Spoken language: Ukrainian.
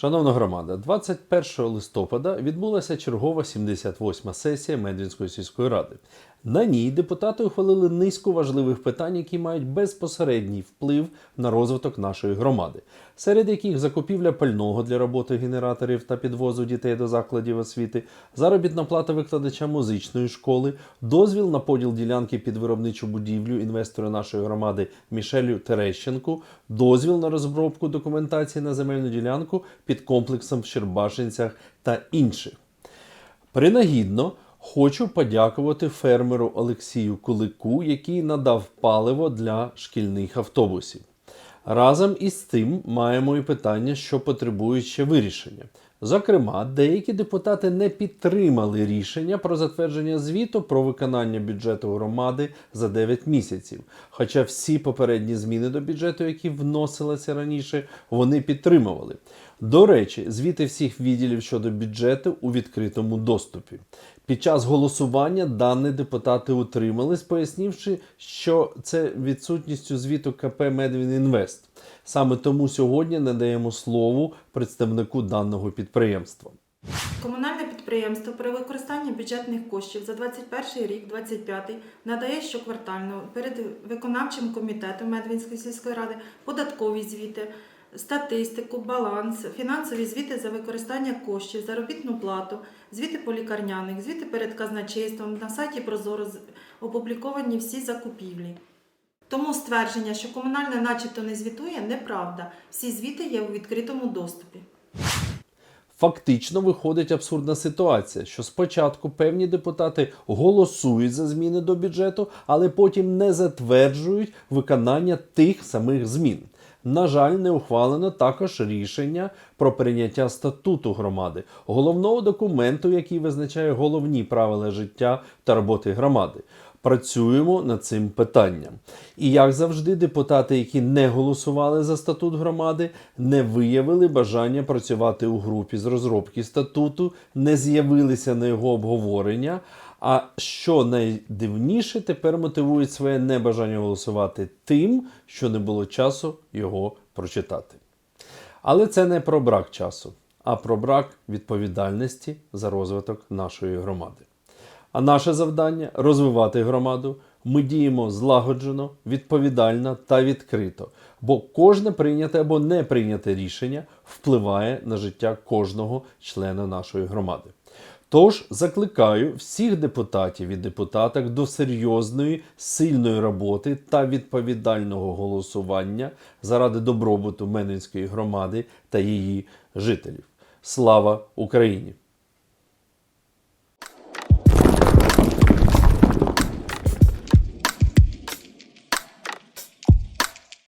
Шановна громада, 21 листопада відбулася чергова 78-ма сесія Медвінської сільської ради. На ній депутати ухвалили низку важливих питань, які мають безпосередній вплив на розвиток нашої громади, серед яких закупівля пального для роботи генераторів та підвозу дітей до закладів освіти, заробітна плата викладача музичної школи, дозвіл на поділ ділянки під виробничу будівлю інвестора нашої громади Мішелю Терещенку, дозвіл на розробку документації на земельну ділянку під комплексом в Щербашинцях та інших. Принагідно хочу подякувати фермеру Олексію Кулику, який надав паливо для шкільних автобусів. Разом із цим маємо і питання, що потребують ще вирішення. Зокрема, деякі депутати не підтримали рішення про затвердження звіту про виконання бюджету громади за 9 місяців. Хоча всі попередні зміни до бюджету, які вносилися раніше, вони підтримували. До речі, звіти всіх відділів щодо бюджету у відкритому доступі. Під час голосування дані депутати утримались, пояснивши, що це відсутністю звіту КП Медвін Інвест. Саме тому сьогодні надаємо слово представнику даного підприємства. Комунальне підприємство при використанні бюджетних коштів за 21 рік, 25 надає щоквартально перед виконавчим комітетом Медвінської сільської ради податкові звіти, статистику, баланс, фінансові звіти за використання коштів, заробітну плату, звіти по лікарняних, звіти перед казначейством. На сайті Прозоро опубліковані всі закупівлі. Тому ствердження, що комунальне начебто не звітує, неправда. Всі звіти є у відкритому доступі. Фактично виходить абсурдна ситуація, що спочатку певні депутати голосують за зміни до бюджету, але потім не затверджують виконання тих самих змін. На жаль, не ухвалено також рішення про прийняття статуту громади, головного документу, який визначає головні правила життя та роботи громади. Працюємо над цим питанням. І як завжди, депутати, які не голосували за статут громади, не виявили бажання працювати у групі з розробки статуту, не з'явилися на його обговорення. А що найдивніше, тепер мотивують своє небажання голосувати тим, що не було часу його прочитати. Але це не про брак часу, а про брак відповідальності за розвиток нашої громади. А наше завдання розвивати громаду. Ми діємо злагоджено, відповідально та відкрито, бо кожне прийняте або не прийняте рішення впливає на життя кожного члена нашої громади. Тож закликаю всіх депутатів і депутаток до серйозної, сильної роботи та відповідального голосування заради добробуту Менинської громади та її жителів. Слава Україні!